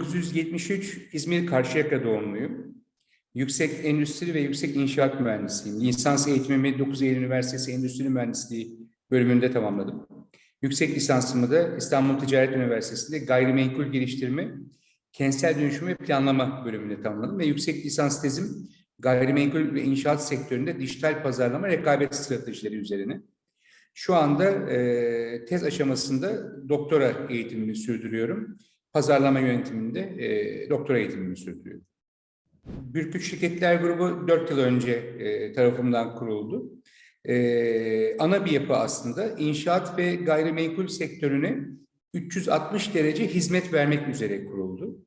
1973 İzmir Karşıyaka doğumluyum. Yüksek Endüstri ve Yüksek İnşaat Mühendisiyim. Lisans eğitimimi 9 Eylül Üniversitesi Endüstri Mühendisliği bölümünde tamamladım. Yüksek lisansımı da İstanbul Ticaret Üniversitesi'nde gayrimenkul geliştirme, kentsel dönüşüm ve planlama bölümünde tamamladım. Ve yüksek lisans tezim gayrimenkul ve inşaat sektöründe dijital pazarlama rekabet stratejileri üzerine. Şu anda e, tez aşamasında doktora eğitimini sürdürüyorum. Pazarlama yönetiminde e, doktora eğitimini sürdürüyorum. Bürküt Şirketler Grubu 4 yıl önce e, tarafımdan kuruldu. E, ana bir yapı aslında inşaat ve gayrimenkul sektörüne 360 derece hizmet vermek üzere kuruldu.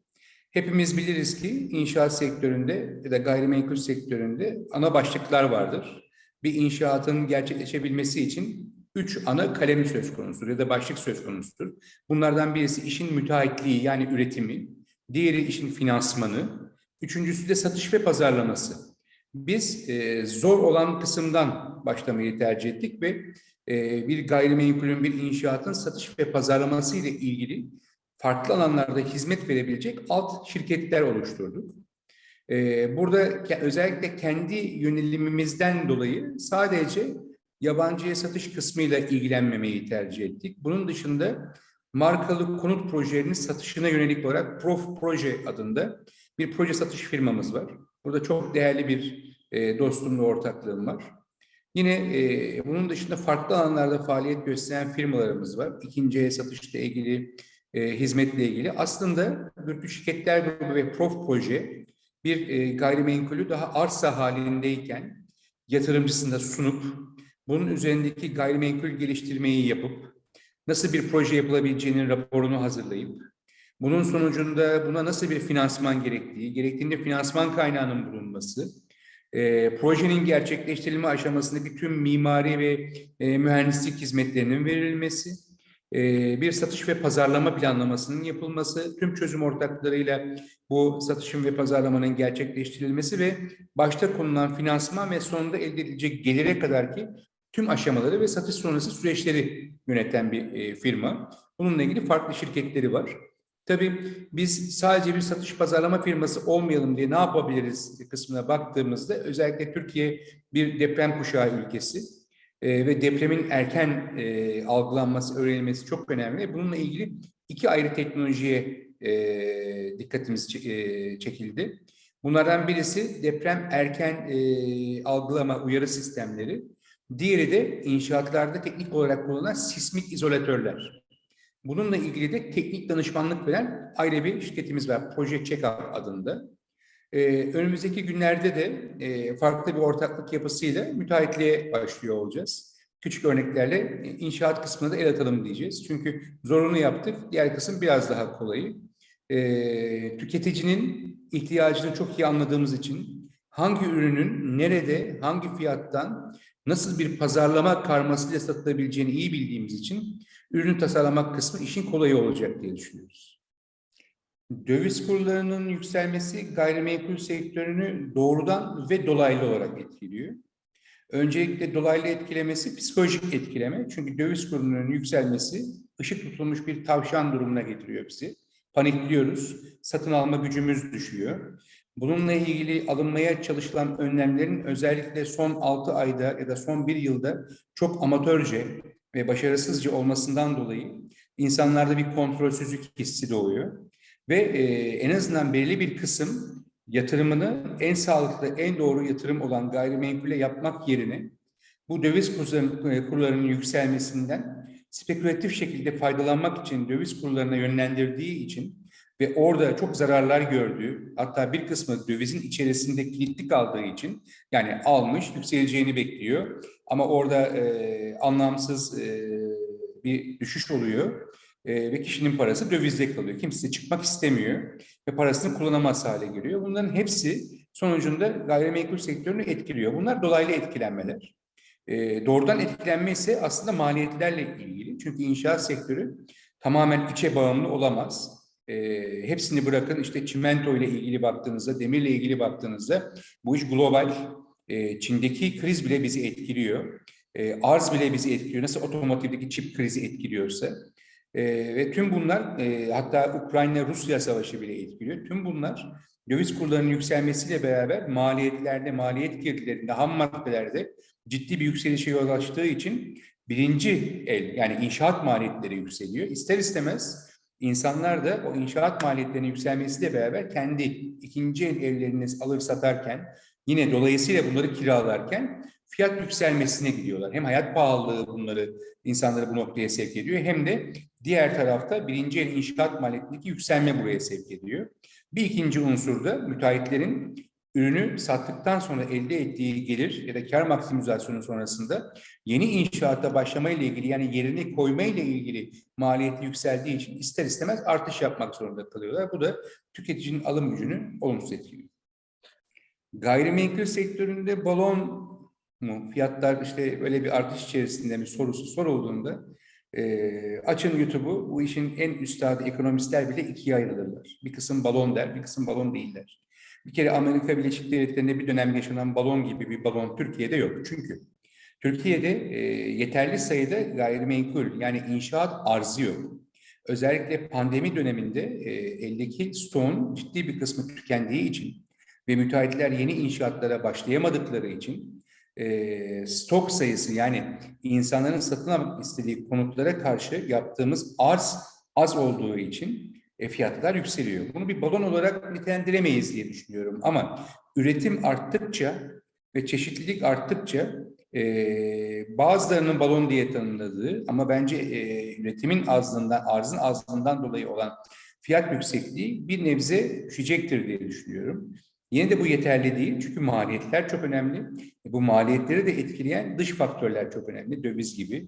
Hepimiz biliriz ki inşaat sektöründe ya da gayrimenkul sektöründe ana başlıklar vardır. Bir inşaatın gerçekleşebilmesi için üç ana kalem söz konusudur ya da başlık söz konusudur. Bunlardan birisi işin müteahhitliği yani üretimi, diğeri işin finansmanı, üçüncüsü de satış ve pazarlaması. Biz e, zor olan kısımdan başlamayı tercih ettik ve e, bir gayrimenkulün, bir inşaatın satış ve pazarlaması ile ilgili farklı alanlarda hizmet verebilecek alt şirketler oluşturduk. Ee, burada özellikle kendi yönelimimizden dolayı sadece yabancıya satış kısmıyla ilgilenmemeyi tercih ettik. Bunun dışında markalı konut projelerinin satışına yönelik olarak Prof Proje adında bir proje satış firmamız var. Burada çok değerli bir e, dostumla ortaklığım var. Yine e, bunun dışında farklı alanlarda faaliyet gösteren firmalarımız var. İkinci el satışla ilgili, e, hizmetle ilgili. Aslında Bürkü Şirketler Grubu ve Prof Proje bir e, gayrimenkulü daha arsa halindeyken yatırımcısında sunup bunun üzerindeki gayrimenkul geliştirmeyi yapıp nasıl bir proje yapılabileceğinin raporunu hazırlayıp bunun sonucunda buna nasıl bir finansman gerektiği, gerektiğinde finansman kaynağının bulunması, e, projenin gerçekleştirilme aşamasında bir tüm mimari ve e, mühendislik hizmetlerinin verilmesi, e, bir satış ve pazarlama planlamasının yapılması, tüm çözüm ortaklarıyla bu satışın ve pazarlamanın gerçekleştirilmesi ve başta konulan finansman ve sonunda elde edilecek gelire kadar ki tüm aşamaları ve satış sonrası süreçleri yöneten bir e, firma. Bununla ilgili farklı şirketleri var. Tabii biz sadece bir satış pazarlama firması olmayalım diye ne yapabiliriz kısmına baktığımızda özellikle Türkiye bir deprem kuşağı ülkesi e, ve depremin erken e, algılanması, öğrenilmesi çok önemli. Bununla ilgili iki ayrı teknolojiye e, dikkatimiz e, çekildi. Bunlardan birisi deprem erken e, algılama uyarı sistemleri. Diğeri de inşaatlarda teknik olarak kullanılan sismik izolatörler. Bununla ilgili de teknik danışmanlık veren ayrı bir şirketimiz var. Proje Checkup adında. Ee, önümüzdeki günlerde de e, farklı bir ortaklık yapısıyla müteahhitliğe başlıyor olacağız. Küçük örneklerle e, inşaat kısmına da el atalım diyeceğiz. Çünkü zorunu yaptık. Diğer kısım biraz daha kolayı. Ee, tüketicinin ihtiyacını çok iyi anladığımız için hangi ürünün nerede, hangi fiyattan nasıl bir pazarlama karmasıyla satılabileceğini iyi bildiğimiz için ürünü tasarlamak kısmı işin kolayı olacak diye düşünüyoruz. Döviz kurlarının yükselmesi gayrimenkul sektörünü doğrudan ve dolaylı olarak etkiliyor. Öncelikle dolaylı etkilemesi psikolojik etkileme. Çünkü döviz kurunun yükselmesi ışık tutulmuş bir tavşan durumuna getiriyor bizi. Panikliyoruz, satın alma gücümüz düşüyor. Bununla ilgili alınmaya çalışılan önlemlerin özellikle son 6 ayda ya da son 1 yılda çok amatörce ve başarısızca olmasından dolayı insanlarda bir kontrolsüzlük hissi doğuyor. Ve e, en azından belli bir kısım yatırımını en sağlıklı, en doğru yatırım olan gayrimenkule yapmak yerine bu döviz kurlarının, kurlarının yükselmesinden spekülatif şekilde faydalanmak için döviz kurlarına yönlendirdiği için ve orada çok zararlar gördüğü, hatta bir kısmı dövizin içerisinde kilitli kaldığı için yani almış, yükseleceğini bekliyor ama orada e, anlamsız e, bir düşüş oluyor e, ve kişinin parası dövizde kalıyor. Kimse çıkmak istemiyor ve parasını kullanamaz hale geliyor. Bunların hepsi sonucunda gayrimenkul sektörünü etkiliyor. Bunlar dolaylı etkilenmeler. E, doğrudan etkilenme ise aslında maliyetlerle ilgili. Çünkü inşaat sektörü tamamen içe bağımlı olamaz. E, hepsini bırakın işte çimento ile ilgili baktığınızda, demirle ilgili baktığınızda bu iş global. E, Çin'deki kriz bile bizi etkiliyor. E, arz bile bizi etkiliyor. Nasıl otomotivdeki çip krizi etkiliyorsa. E, ve tüm bunlar e, hatta Ukrayna-Rusya savaşı bile etkiliyor. Tüm bunlar döviz kurlarının yükselmesiyle beraber maliyetlerde, maliyet girdilerinde, ham maddelerde ciddi bir yükselişe yol açtığı için birinci el yani inşaat maliyetleri yükseliyor. İster istemez insanlar da o inşaat maliyetlerinin yükselmesiyle beraber kendi ikinci el evlerini alır satarken yine dolayısıyla bunları kiralarken fiyat yükselmesine gidiyorlar. Hem hayat pahalılığı bunları insanları bu noktaya sevk ediyor hem de diğer tarafta birinci el inşaat maliyetindeki yükselme buraya sevk ediyor. Bir ikinci unsur da müteahhitlerin ürünü sattıktan sonra elde ettiği gelir ya da kar maksimizasyonu sonrasında yeni inşaata başlamayla ilgili yani yerini koymayla ilgili maliyeti yükseldiği için ister istemez artış yapmak zorunda kalıyorlar. Bu da tüketicinin alım gücünü olumsuz etkiliyor. Gayrimenkul sektöründe balon mu? Fiyatlar işte böyle bir artış içerisinde mi sorusu sorulduğunda e, açın YouTube'u bu işin en üstadı ekonomistler bile ikiye ayrılırlar. Bir kısım balon der, bir kısım balon değiller. Bir kere Amerika Birleşik Devletleri'nde bir dönem yaşanan balon gibi bir balon Türkiye'de yok. Çünkü Türkiye'de e, yeterli sayıda gayrimenkul yani inşaat arzı yok. Özellikle pandemi döneminde e, eldeki stoğun ciddi bir kısmı tükendiği için ve müteahhitler yeni inşaatlara başlayamadıkları için e, stok sayısı yani insanların satın almak istediği konutlara karşı yaptığımız arz az olduğu için e, fiyatlar yükseliyor. Bunu bir balon olarak nitelendiremeyiz diye düşünüyorum ama üretim arttıkça ve çeşitlilik arttıkça e, bazılarının balon diye tanımladığı ama bence e, üretimin azlığından, arzın azlığından dolayı olan fiyat yüksekliği bir nebze düşecektir diye düşünüyorum. Yine de bu yeterli değil çünkü maliyetler çok önemli. E, bu maliyetleri de etkileyen dış faktörler çok önemli, döviz gibi.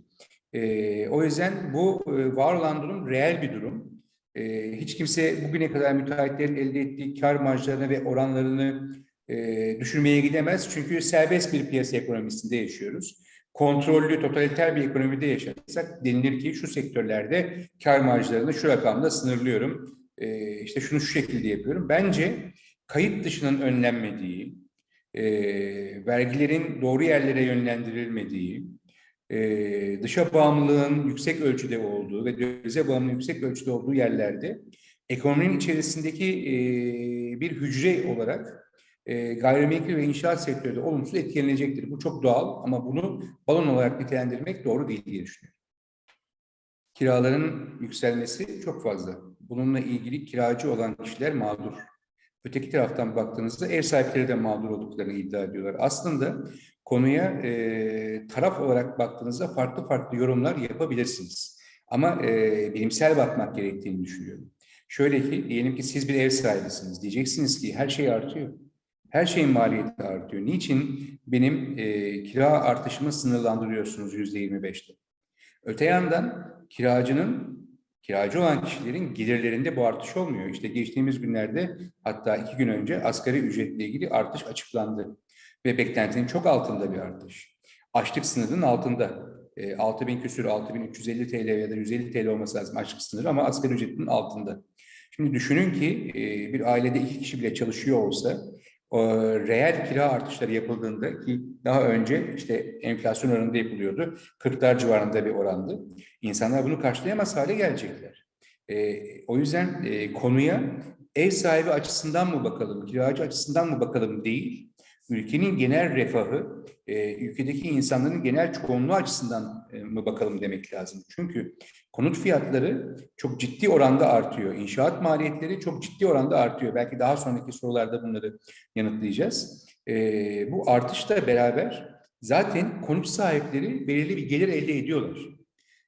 E, o yüzden bu e, var olan durum reel bir durum. E, hiç kimse bugüne kadar müteahhitlerin elde ettiği kar marjlarını ve oranlarını e, düşürmeye gidemez. Çünkü serbest bir piyasa ekonomisinde yaşıyoruz. Kontrollü, totaliter bir ekonomide yaşarsak denilir ki şu sektörlerde kar marjlarını şu rakamda sınırlıyorum. E, işte şunu şu şekilde yapıyorum. Bence kayıt dışının önlenmediği, e, vergilerin doğru yerlere yönlendirilmediği, e, dışa bağımlılığın yüksek ölçüde olduğu ve dövize bağımlılığın yüksek ölçüde olduğu yerlerde ekonominin içerisindeki e, bir hücre olarak e, gayrimenkul ve inşaat sektörü de olumsuz etkilenecektir. Bu çok doğal ama bunu balon olarak nitelendirmek doğru değil diye düşünüyorum. Kiraların yükselmesi çok fazla. Bununla ilgili kiracı olan kişiler mağdur. Öteki taraftan baktığınızda ev sahipleri de mağdur olduklarını iddia ediyorlar. Aslında konuya e, taraf olarak baktığınızda farklı farklı yorumlar yapabilirsiniz. Ama e, bilimsel bakmak gerektiğini düşünüyorum. Şöyle ki, diyelim ki siz bir ev sahibisiniz. Diyeceksiniz ki her şey artıyor. Her şeyin maliyeti artıyor. Niçin benim e, kira artışımı sınırlandırıyorsunuz yüzde yirmi beşte? Öte yandan kiracının kiracı olan kişilerin gelirlerinde bu artış olmuyor. İşte geçtiğimiz günlerde hatta iki gün önce asgari ücretle ilgili artış açıklandı. Ve beklentinin çok altında bir artış. Açlık sınırının altında. E, 6 bin küsür, 6350 TL ya da 150 TL olması lazım açlık sınırı ama asgari ücretinin altında. Şimdi düşünün ki e, bir ailede iki kişi bile çalışıyor olsa o, reel kira artışları yapıldığında ki daha önce işte enflasyon oranında yapılıyordu. 40'lar civarında bir orandı. İnsanlar bunu karşılayamaz hale gelecekler. E, o yüzden e, konuya ev sahibi açısından mı bakalım, kiracı açısından mı bakalım değil, ülkenin genel refahı, e, ülkedeki insanların genel çoğunluğu açısından e, mı bakalım demek lazım. Çünkü konut fiyatları çok ciddi oranda artıyor. İnşaat maliyetleri çok ciddi oranda artıyor. Belki daha sonraki sorularda bunları yanıtlayacağız. E, bu artışla beraber zaten konut sahipleri belirli bir gelir elde ediyorlar.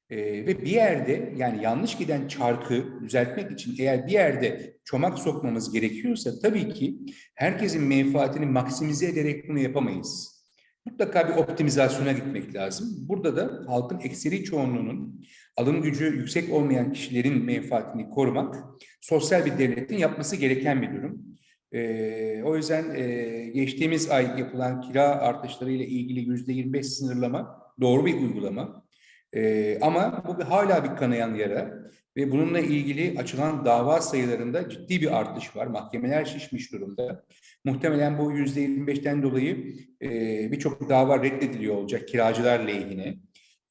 Ee, ve bir yerde yani yanlış giden çarkı düzeltmek için eğer bir yerde çomak sokmamız gerekiyorsa tabii ki herkesin menfaatini maksimize ederek bunu yapamayız. Mutlaka bir optimizasyona gitmek lazım. Burada da halkın ekseri çoğunluğunun alım gücü yüksek olmayan kişilerin menfaatini korumak sosyal bir devletin yapması gereken bir durum. Ee, o yüzden e, geçtiğimiz ay yapılan kira artışları ile ilgili yüzde 25 sınırlama doğru bir uygulama. E, ama bu bir, hala bir kanayan yara ve bununla ilgili açılan dava sayılarında ciddi bir artış var. Mahkemeler şişmiş durumda. Muhtemelen bu yüzde 25'ten dolayı e, birçok dava reddediliyor olacak kiracılar lehine.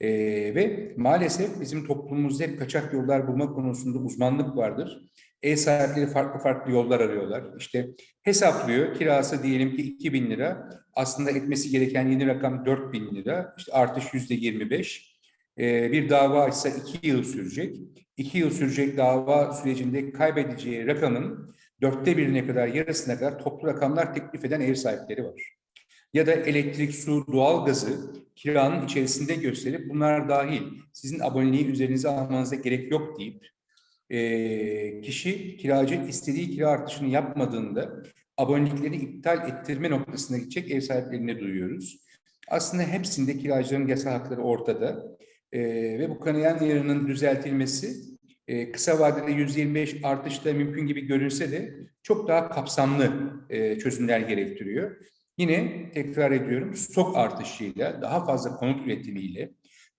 E, ve maalesef bizim toplumumuzda hep kaçak yollar bulma konusunda uzmanlık vardır. Ev sahipleri farklı farklı yollar arıyorlar. İşte hesaplıyor, kirası diyelim ki 2000 lira, aslında etmesi gereken yeni rakam 4000 lira, işte artış yüzde 25. E, bir dava açsa 2 yıl sürecek. 2 yıl sürecek dava sürecinde kaybedeceği rakamın dörtte birine kadar, yarısına kadar toplu rakamlar teklif eden ev sahipleri var. Ya da elektrik, su, doğal gazı kiranın içerisinde gösterip bunlar dahil sizin aboneliği üzerinize almanıza gerek yok deyip e, kişi kiracı istediği kira artışını yapmadığında abonelikleri iptal ettirme noktasına gidecek ev sahiplerine duyuyoruz. Aslında hepsinde kiracıların yasal hakları ortada e, ve bu kanayan yarının düzeltilmesi e, kısa vadede 125 artışta mümkün gibi görünse de çok daha kapsamlı e, çözümler gerektiriyor. Yine tekrar ediyorum stok artışıyla daha fazla konut üretimiyle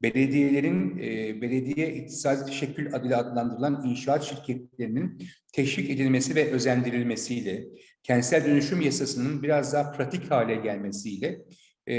belediyelerin e, belediye iktisadi teşekkül adıyla adlandırılan inşaat şirketlerinin teşvik edilmesi ve özendirilmesiyle kentsel dönüşüm yasasının biraz daha pratik hale gelmesiyle e,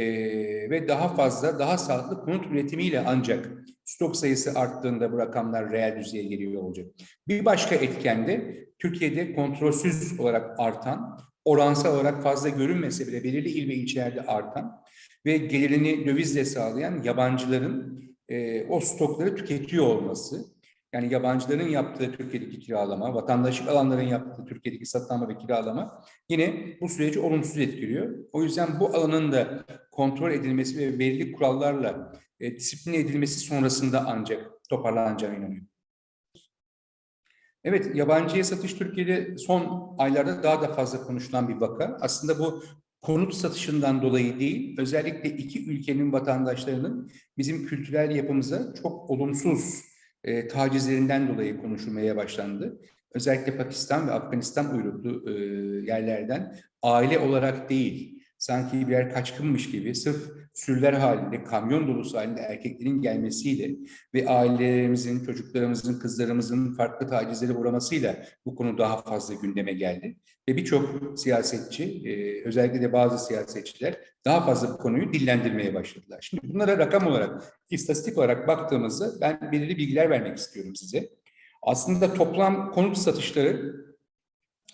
ve daha fazla daha sağlıklı konut üretimiyle ancak stok sayısı arttığında bu rakamlar reel düzeye geliyor olacak. Bir başka etken de Türkiye'de kontrolsüz olarak artan, oransal olarak fazla görünmese bile belirli il ve ilçelerde artan ve gelirini dövizle sağlayan yabancıların e, o stokları tüketiyor olması. Yani yabancıların yaptığı Türkiye'deki kiralama, vatandaşlık alanların yaptığı Türkiye'deki satın ve kiralama yine bu süreci olumsuz etkiliyor. O yüzden bu alanın da kontrol edilmesi ve belirli kurallarla e, disiplin edilmesi sonrasında ancak toparlanacağına inanıyorum. Evet, yabancıya satış Türkiye'de son aylarda daha da fazla konuşulan bir vaka. Aslında bu konut satışından dolayı değil, özellikle iki ülkenin vatandaşlarının bizim kültürel yapımıza çok olumsuz e, tacizlerinden dolayı konuşulmaya başlandı. Özellikle Pakistan ve Afganistan uyruklu e, yerlerden aile olarak değil, sanki birer kaçkınmış gibi sırf sürüler halinde, kamyon dolusu halinde erkeklerin gelmesiyle ve ailelerimizin, çocuklarımızın, kızlarımızın farklı tacizlere uğramasıyla bu konu daha fazla gündeme geldi. Ve birçok siyasetçi, e, özellikle de bazı siyasetçiler daha fazla bu konuyu dillendirmeye başladılar. Şimdi bunlara rakam olarak, istatistik olarak baktığımızda ben belirli bilgiler vermek istiyorum size. Aslında toplam konut satışları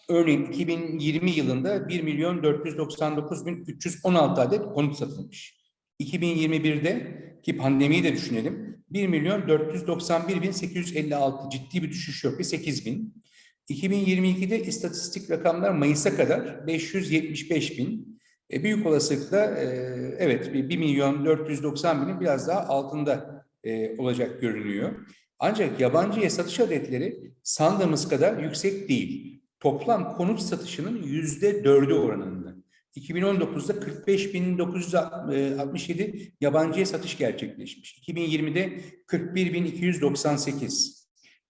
örneğin 2020 yılında 1 milyon 499 bin 316 adet konut satılmış. 2021'de ki pandemiyi de düşünelim 1 milyon 491 bin 856 ciddi bir düşüş yok bir 8 bin. 2022'de istatistik rakamlar Mayıs'a kadar 575 bin. E, büyük olasılıkla e, evet 1 milyon 490 binin biraz daha altında e, olacak görünüyor. Ancak yabancıya satış adetleri sandığımız kadar yüksek değil. Toplam konut satışının yüzde dördü oranında. 2019'da 45.967 yabancıya satış gerçekleşmiş. 2020'de 41.298.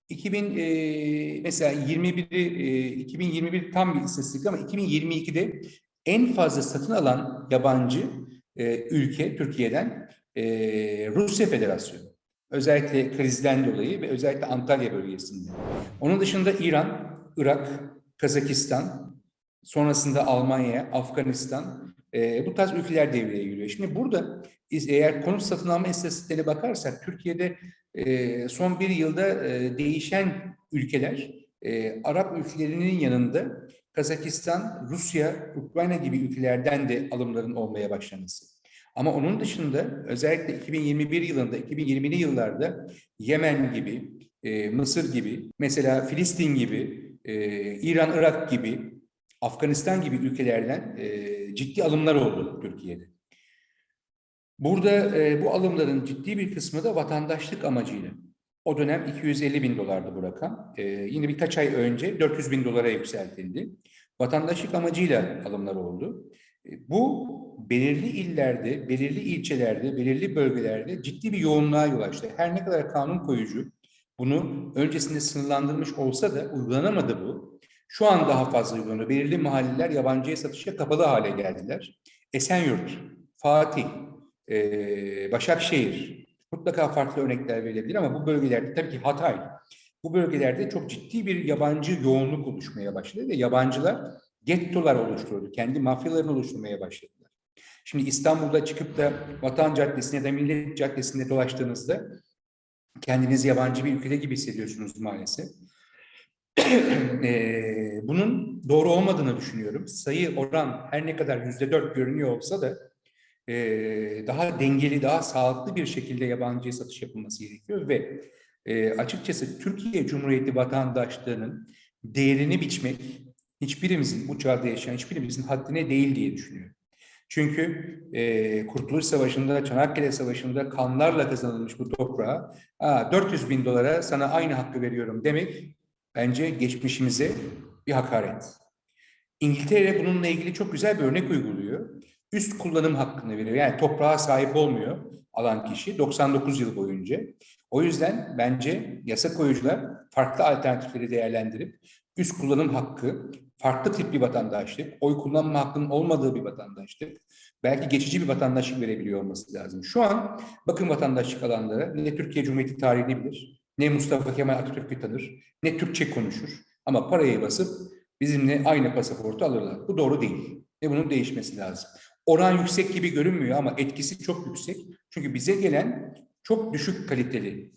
2000 e, mesela 21 e, 2021 tam bir istatistik ama 2022'de en fazla satın alan yabancı e, ülke Türkiye'den e, Rusya Federasyonu. Özellikle krizden dolayı ve özellikle Antalya bölgesinde. Onun dışında İran, Irak, Kazakistan, sonrasında Almanya, Afganistan e, bu tarz ülkeler devreye giriyor. Şimdi burada eğer konut satın alma istatistiklerine bakarsak Türkiye'de e, son bir yılda e, değişen ülkeler e, Arap ülkelerinin yanında Kazakistan, Rusya, Ukrayna gibi ülkelerden de alımların olmaya başlaması. Ama onun dışında özellikle 2021 yılında, 2020'li yıllarda Yemen gibi, e, Mısır gibi, mesela Filistin gibi, e, İran, Irak gibi, Afganistan gibi ülkelerden e, ciddi alımlar oldu Türkiye'de. Burada e, bu alımların ciddi bir kısmı da vatandaşlık amacıyla. O dönem 250 bin dolardı bu rakam. E, yine birkaç ay önce 400 bin dolara yükseltildi. Vatandaşlık amacıyla alımlar oldu. E, bu belirli illerde, belirli ilçelerde, belirli bölgelerde ciddi bir yoğunluğa yol açtı. Her ne kadar kanun koyucu bunu öncesinde sınırlandırmış olsa da uygulanamadı bu. Şu an daha fazla uygulanıyor. Belirli mahalleler yabancıya satışa kapalı hale geldiler. Esenyurt, Fatih, Başakşehir, mutlaka farklı örnekler verilebilir ama bu bölgelerde tabii ki Hatay, bu bölgelerde çok ciddi bir yabancı yoğunluk oluşmaya başladı ve yabancılar gettolar oluşturdu, kendi mafyalarını oluşturmaya başladılar. Şimdi İstanbul'da çıkıp da Vatan Caddesi'nde ya da Millet Caddesi'nde dolaştığınızda kendinizi yabancı bir ülkede gibi hissediyorsunuz maalesef. Eee, bunun doğru olmadığını düşünüyorum. Sayı oran her ne kadar yüzde dört görünüyor olsa da eee, daha dengeli, daha sağlıklı bir şekilde yabancıya satış yapılması gerekiyor ve eee, açıkçası Türkiye Cumhuriyeti vatandaşlığının değerini biçmek hiçbirimizin, bu çağda yaşayan hiçbirimizin haddine değil diye düşünüyorum. Çünkü eee Kurtuluş Savaşı'nda, Çanakkale Savaşı'nda kanlarla kazanılmış bu toprağa "Aa, 400 bin dolara sana aynı hakkı veriyorum demek bence geçmişimize bir hakaret. İngiltere bununla ilgili çok güzel bir örnek uyguluyor. Üst kullanım hakkını veriyor. Yani toprağa sahip olmuyor alan kişi 99 yıl boyunca. O yüzden bence yasa koyucular farklı alternatifleri değerlendirip üst kullanım hakkı, farklı tip bir vatandaşlık, oy kullanma hakkının olmadığı bir vatandaşlık, belki geçici bir vatandaşlık verebiliyor olması lazım. Şu an bakın vatandaşlık alanlara ne Türkiye Cumhuriyeti tarihini bilir, ne Mustafa Kemal Atatürk'ü tanır, ne Türkçe konuşur. Ama parayı basıp bizimle aynı pasaportu alırlar. Bu doğru değil ve bunun değişmesi lazım. Oran yüksek gibi görünmüyor ama etkisi çok yüksek. Çünkü bize gelen çok düşük kaliteli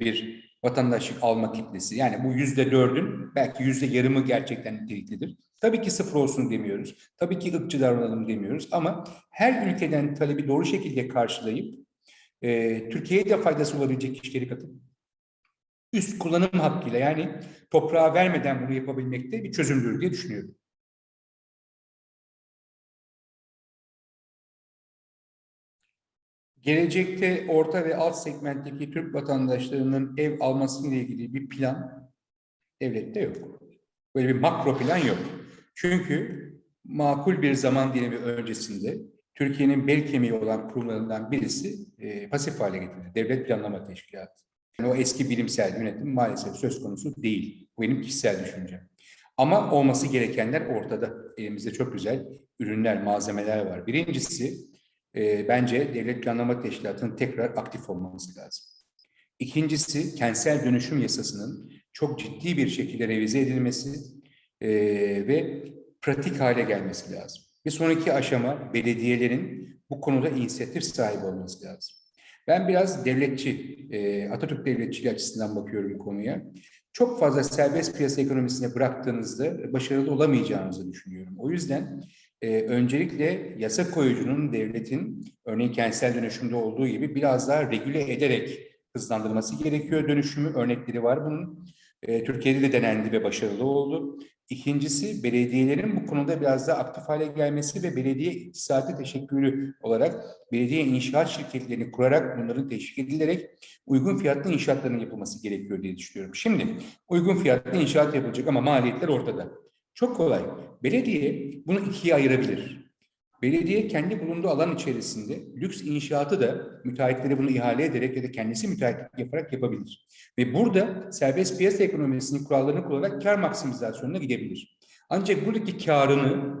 bir vatandaşlık alma kitlesi. Yani bu yüzde dördün belki yüzde yarımı gerçekten niteliklidir. Tabii ki sıfır olsun demiyoruz. Tabii ki ırkçı davranalım demiyoruz. Ama her ülkeden talebi doğru şekilde karşılayıp e, Türkiye'ye de faydası olabilecek kişileri katıp üst kullanım hakkıyla yani toprağa vermeden bunu yapabilmek de bir çözümdür diye düşünüyorum. Gelecekte orta ve alt segmentteki Türk vatandaşlarının ev almasıyla ilgili bir plan devlette yok. Böyle bir makro plan yok. Çünkü makul bir zaman dilimi öncesinde Türkiye'nin bel kemiği olan kurumlarından birisi e, pasif hale getirildi. Devlet Planlama Teşkilatı. Yani o eski bilimsel yönetim maalesef söz konusu değil. Bu benim kişisel düşüncem. Ama olması gerekenler ortada. Elimizde çok güzel ürünler, malzemeler var. Birincisi e, bence Devlet Planlama Teşkilatı'nın tekrar aktif olması lazım. İkincisi kentsel dönüşüm yasasının çok ciddi bir şekilde revize edilmesi e, ve pratik hale gelmesi lazım. Bir sonraki aşama belediyelerin bu konuda inisiyatif sahibi olması lazım. Ben biraz devletçi, e, Atatürk devletçiliği açısından bakıyorum konuya. Çok fazla serbest piyasa ekonomisine bıraktığınızda başarılı olamayacağınızı düşünüyorum. O yüzden e, öncelikle yasa koyucunun devletin örneğin kentsel dönüşümde olduğu gibi biraz daha regüle ederek hızlandırması gerekiyor dönüşümü. Örnekleri var bunun. E, Türkiye'de de denendi ve başarılı oldu. İkincisi belediyelerin bu konuda biraz daha aktif hale gelmesi ve belediye iktisadi teşekkülü olarak belediye inşaat şirketlerini kurarak bunların teşvik edilerek uygun fiyatlı inşaatların yapılması gerekiyor diye düşünüyorum. Şimdi uygun fiyatlı inşaat yapılacak ama maliyetler ortada. Çok kolay. Belediye bunu ikiye ayırabilir. Belediye kendi bulunduğu alan içerisinde lüks inşaatı da müteahhitlere bunu ihale ederek ya da kendisi müteahhitlik yaparak yapabilir. Ve burada serbest piyasa ekonomisinin kurallarını kullanarak kar maksimizasyonuna gidebilir. Ancak buradaki karını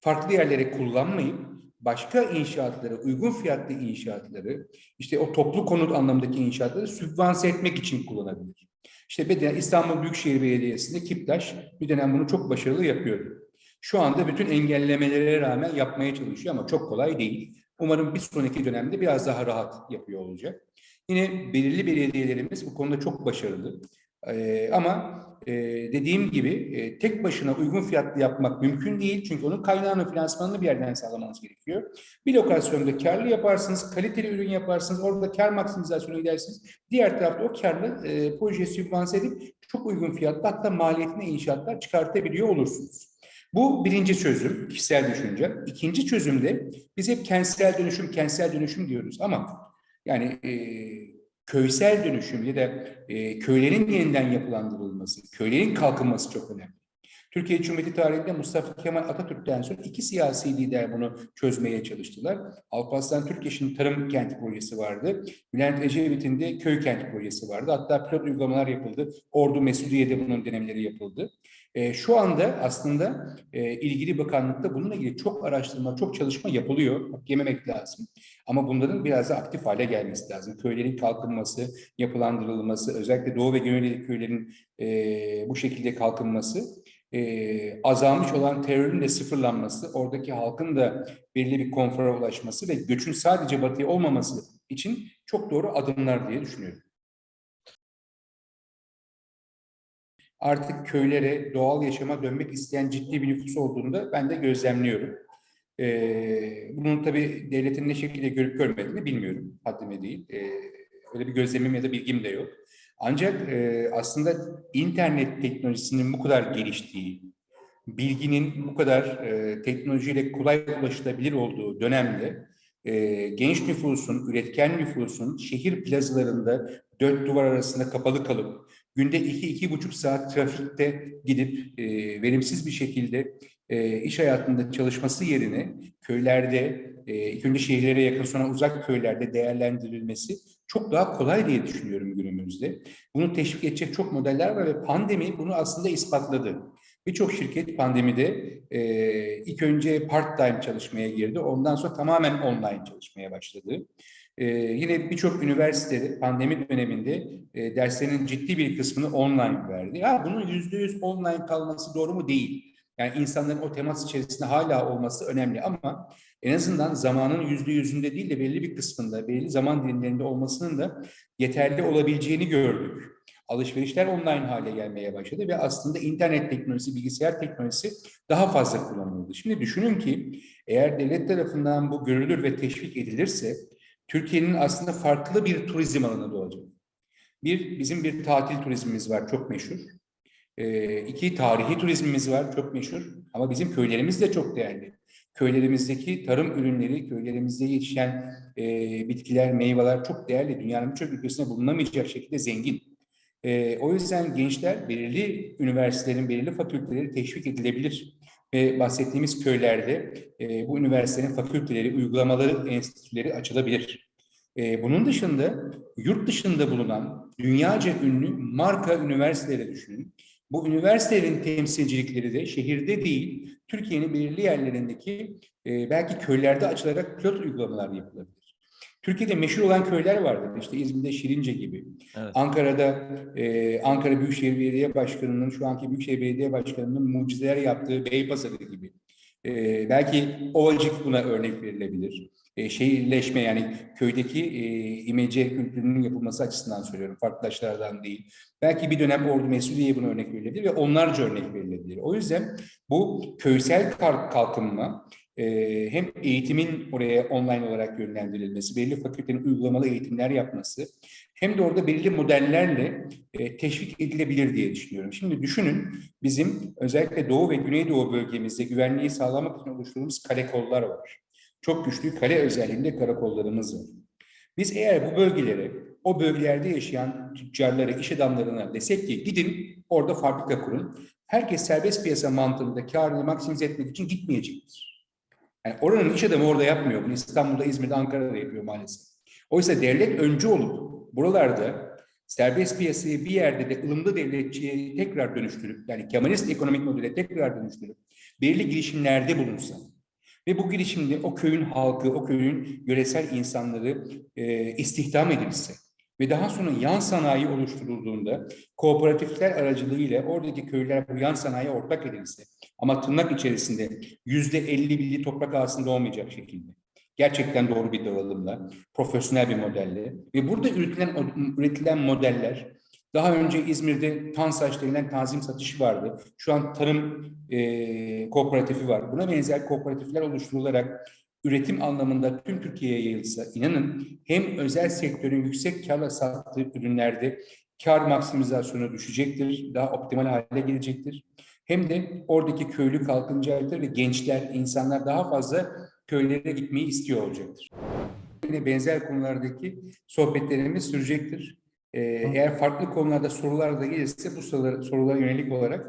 farklı yerlere kullanmayıp başka inşaatları, uygun fiyatlı inşaatları, işte o toplu konut anlamındaki inşaatları sübvanse etmek için kullanabilir. İşte İstanbul Büyükşehir Belediyesi'nde Kiptaş bir dönem bunu çok başarılı yapıyordu. Şu anda bütün engellemelere rağmen yapmaya çalışıyor ama çok kolay değil. Umarım bir sonraki dönemde biraz daha rahat yapıyor olacak. Yine belirli belediyelerimiz bu konuda çok başarılı. Ama e, dediğim gibi e, tek başına uygun fiyatlı yapmak mümkün değil. Çünkü onun kaynağını, finansmanını bir yerden sağlamanız gerekiyor. Bir lokasyonda karlı yaparsınız, kaliteli ürün yaparsınız, orada kar maksimizasyonu gidersiniz. Diğer tarafta o karlı e, projeyi sübvanse edip çok uygun fiyatlı hatta maliyetine inşaatlar çıkartabiliyor olursunuz. Bu birinci çözüm, kişisel düşünce. İkinci çözümde biz hep kentsel dönüşüm, kentsel dönüşüm diyoruz ama yani e, köysel dönüşüm ya da e, köylerin yeniden yapılandırılması, köylerin kalkınması çok önemli. Türkiye Cumhuriyeti tarihinde Mustafa Kemal Atatürk'ten sonra iki siyasi lider bunu çözmeye çalıştılar. Alparslan Türkeş'in tarım kent projesi vardı. Bülent Ecevit'in de köy kent projesi vardı. Hatta pilot uygulamalar yapıldı. Ordu Mesudiye'de bunun denemeleri yapıldı. E, şu anda aslında e, ilgili bakanlıkta bununla ilgili çok araştırma, çok çalışma yapılıyor. Yememek lazım. Ama bunların biraz da aktif hale gelmesi lazım. Köylerin kalkınması, yapılandırılması, özellikle Doğu ve Güneydoğu köylerin e, bu şekilde kalkınması e, azalmış olan terörün de sıfırlanması, oradaki halkın da belirli bir konfora ulaşması ve göçün sadece batıya olmaması için çok doğru adımlar diye düşünüyorum. Artık köylere, doğal yaşama dönmek isteyen ciddi bir nüfus olduğunda ben de gözlemliyorum. Ee, bunun tabii devletin ne şekilde görüp görmediğini bilmiyorum. Haddime değil. Ee, öyle bir gözlemim ya da bilgim de yok. Ancak e, aslında internet teknolojisinin bu kadar geliştiği, bilginin bu kadar e, teknolojiyle kolay ulaşılabilir olduğu dönemde e, genç nüfusun, üretken nüfusun şehir plazalarında dört duvar arasında kapalı kalıp günde iki, iki buçuk saat trafikte gidip e, verimsiz bir şekilde e, iş hayatında çalışması yerine köylerde, e, ilk önce şehirlere yakın sonra uzak köylerde değerlendirilmesi çok daha kolay diye düşünüyorum günümüzde. Bunu teşvik edecek çok modeller var ve pandemi bunu aslında ispatladı. Birçok şirket pandemide e, ilk önce part-time çalışmaya girdi. Ondan sonra tamamen online çalışmaya başladı. E, yine birçok üniversite pandemi döneminde e, derslerinin ciddi bir kısmını online verdi. Ya bunun yüzde yüz online kalması doğru mu? Değil. Yani insanların o temas içerisinde hala olması önemli ama en azından zamanın yüzde yüzünde değil de belli bir kısmında, belli zaman dilimlerinde olmasının da yeterli olabileceğini gördük. Alışverişler online hale gelmeye başladı ve aslında internet teknolojisi, bilgisayar teknolojisi daha fazla kullanıldı. Şimdi düşünün ki eğer devlet tarafından bu görülür ve teşvik edilirse Türkiye'nin aslında farklı bir turizm alanı doğacak. Bir, bizim bir tatil turizmimiz var çok meşhur. Ee, iki, tarihi turizmimiz var çok meşhur. Ama bizim köylerimiz de çok değerli. Köylerimizdeki tarım ürünleri, köylerimizde yetişen e, bitkiler, meyveler çok değerli. Dünyanın birçok ülkesinde bulunamayacak şekilde zengin. E, o yüzden gençler belirli üniversitelerin, belirli fakülteleri teşvik edilebilir. Ve bahsettiğimiz köylerde e, bu üniversitelerin fakülteleri, uygulamaları, enstitüleri açılabilir. E, bunun dışında yurt dışında bulunan dünyaca ünlü marka üniversiteleri düşünün. Bu üniversitelerin temsilcilikleri de şehirde değil, Türkiye'nin belirli yerlerindeki e, belki köylerde açılarak pilot uygulamalar yapılabilir. Türkiye'de meşhur olan köyler vardır. İşte İzmir'de Şirince gibi. Evet. Ankara'da e, Ankara Büyükşehir Belediye Başkanı'nın, şu anki Büyükşehir Belediye Başkanı'nın mucizeler yaptığı Beypazarı gibi. E, belki Ovacık buna örnek verilebilir. E, şehirleşme yani köydeki e, imece kültürünün yapılması açısından söylüyorum. Farklılaşlardan değil. Belki bir dönem Ordu Mesudiye'ye buna örnek verilebilir ve onlarca örnek verilebilir. O yüzden bu köysel kalkınma hem eğitimin oraya online olarak yönlendirilmesi, belli fakültenin uygulamalı eğitimler yapması, hem de orada belirli modellerle e, teşvik edilebilir diye düşünüyorum. Şimdi düşünün bizim özellikle Doğu ve Güneydoğu bölgemizde güvenliği sağlamak için oluşturduğumuz kale kollar var. Çok güçlü kale özelliğinde karakollarımız var. Biz eğer bu bölgelere, o bölgelerde yaşayan tüccarlara, iş adamlarına desek ki gidin orada fabrika kurun. Herkes serbest piyasa mantığında karını maksimize etmek için gitmeyecektir. Yani oranın iş adamı orada yapmıyor. Bunu İstanbul'da, İzmir'de, Ankara'da yapıyor maalesef. Oysa devlet öncü olup buralarda serbest piyasayı bir yerde de ılımlı devletçiye tekrar dönüştürüp yani Kemalist ekonomik modele tekrar dönüştürüp belirli girişimlerde bulunsa ve bu girişimde o köyün halkı, o köyün yöresel insanları e, istihdam edilse ve daha sonra yan sanayi oluşturulduğunda kooperatifler aracılığıyla oradaki köyler bu yan sanayiye ortak edilse ama tırnak içerisinde yüzde elli billi toprak ağasında olmayacak şekilde gerçekten doğru bir dağılımla, profesyonel bir modelle ve burada üretilen, üretilen modeller daha önce İzmir'de Tansaç denilen tanzim satışı vardı. Şu an tarım e, kooperatifi var. Buna benzer kooperatifler oluşturularak üretim anlamında tüm Türkiye'ye yayılsa inanın hem özel sektörün yüksek karla sattığı ürünlerde kar maksimizasyonu düşecektir, daha optimal hale gelecektir. Hem de oradaki köylü kalkınacaktır ve gençler, insanlar daha fazla köylere gitmeyi istiyor olacaktır. Yine benzer konulardaki sohbetlerimiz sürecektir. Ee, eğer farklı konularda sorular da gelirse bu sorulara, sorulara yönelik olarak